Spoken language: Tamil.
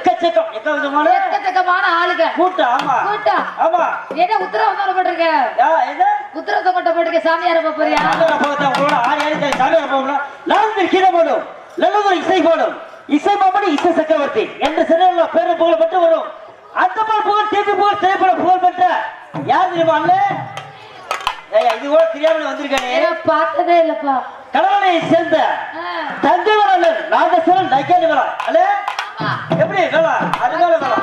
எக்கச்சக்கம். எக்க விதமான? எக்கச்சக்கமான ஆளுங்க. கூட்டம் ஆமா. கூட்டம் ஆமா. என்ன உத்தரவு தோண போட்டிருக்க? யா, இது உத்தரவு கொட்ட போட்டிருக்க. சாமியார போறியா? சாமியார போகணும் லாலத்தில் கீழே போடும். நல்லதொரு இசை போடும். இசை மாமணி இசை சக்கரவர்த்தி. என்ற சிறையில் பேரு புகழ் பெற்று வரும். அந்த பால் புகழ் தேவி புகழ் திரைப்பட புகழ் பெற்ற யார் தெரியுமா இது கூட தெரியாமல் வந்திருக்கானே. பார்த்ததே இல்லப்பா. கடவுளை சேர்ந்த ஆ, தங்கவரன் நாகஸ்வரன் நைக்காலி வேலா அல்ல எப்படி?